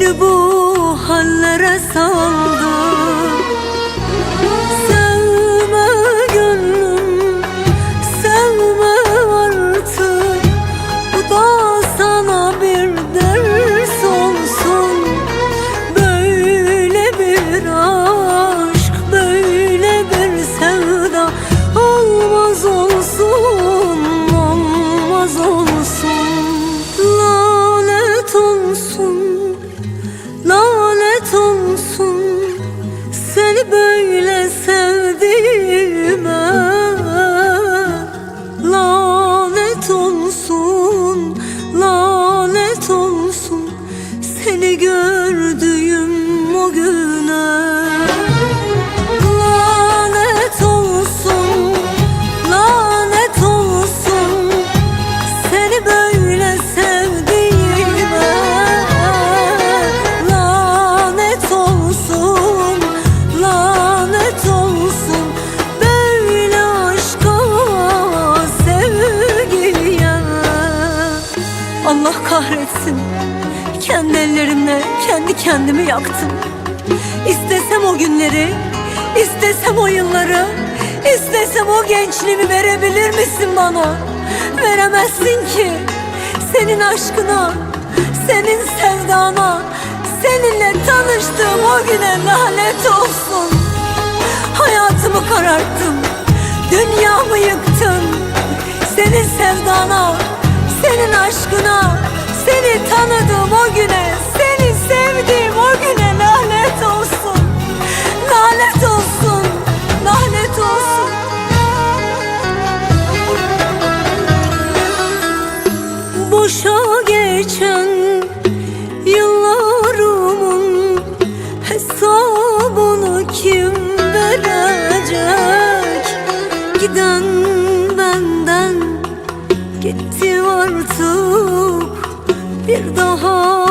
Beni bu hallere saldın. Kendi ellerimle kendi kendimi yaktım. İstesem o günleri istesem o yılları istesem o gençliğimi verebilir misin bana? Veremezsin ki. Senin aşkına Senin sevdana Seninle tanıştığım o güne lanet olsun. Hayatımı kararttın Dünyamı yıktın. Senin sevdana the daha